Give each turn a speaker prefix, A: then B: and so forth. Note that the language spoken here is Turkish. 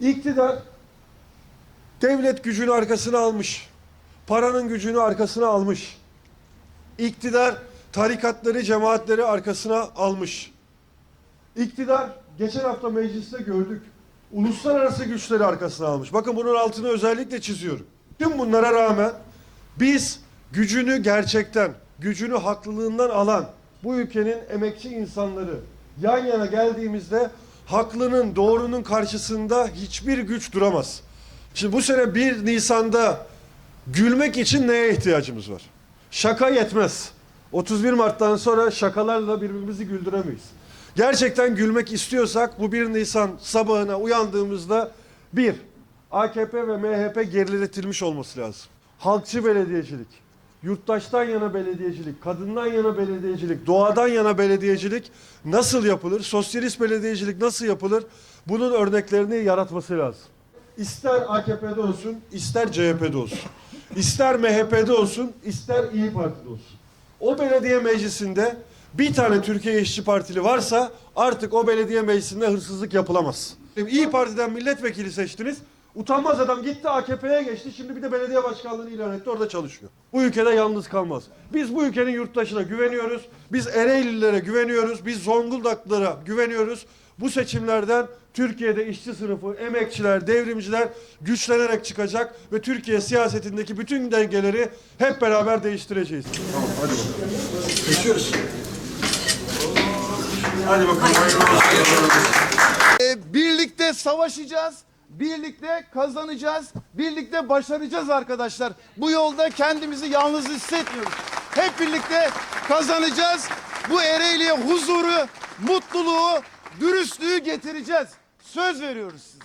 A: İktidar devlet gücünü arkasına almış. Paranın gücünü arkasına almış. İktidar tarikatları, cemaatleri arkasına almış. İktidar geçen hafta mecliste gördük. Uluslararası güçleri arkasına almış. Bakın bunun altını özellikle çiziyorum. Tüm bunlara rağmen biz gücünü gerçekten, gücünü haklılığından alan bu ülkenin emekçi insanları yan yana geldiğimizde haklının, doğrunun karşısında hiçbir güç duramaz. Şimdi bu sene 1 Nisan'da gülmek için neye ihtiyacımız var? Şaka yetmez. 31 Mart'tan sonra şakalarla birbirimizi güldüremeyiz. Gerçekten gülmek istiyorsak bu 1 Nisan sabahına uyandığımızda bir, AKP ve MHP geriletilmiş olması lazım. Halkçı belediyecilik, yurttaştan yana belediyecilik, kadından yana belediyecilik, doğadan yana belediyecilik nasıl yapılır? Sosyalist belediyecilik nasıl yapılır? Bunun örneklerini yaratması lazım. İster AKP'de olsun, ister CHP'de olsun. ister MHP'de olsun, ister İyi Parti'de olsun. O belediye meclisinde bir tane Türkiye İşçi Partili varsa artık o belediye meclisinde hırsızlık yapılamaz. İyi Parti'den milletvekili seçtiniz. Utanmaz adam gitti AKP'ye geçti. Şimdi bir de belediye başkanlığını ilan etti. Orada çalışıyor. Bu ülkede yalnız kalmaz. Biz bu ülkenin yurttaşına güveniyoruz. Biz Ereğlililere güveniyoruz. Biz Zonguldaklılara güveniyoruz. Bu seçimlerden Türkiye'de işçi sınıfı, emekçiler, devrimciler güçlenerek çıkacak ve Türkiye siyasetindeki bütün dengeleri hep beraber değiştireceğiz. Tamam hadi bakalım. Geçiyoruz. Hadi bakalım.
B: E, birlikte savaşacağız, birlikte kazanacağız, birlikte başaracağız arkadaşlar. Bu yolda kendimizi yalnız hissetmiyoruz. Hep birlikte kazanacağız. Bu Ereğli'ye huzuru, mutluluğu, dürüstlüğü getireceğiz. Söz veriyoruz size.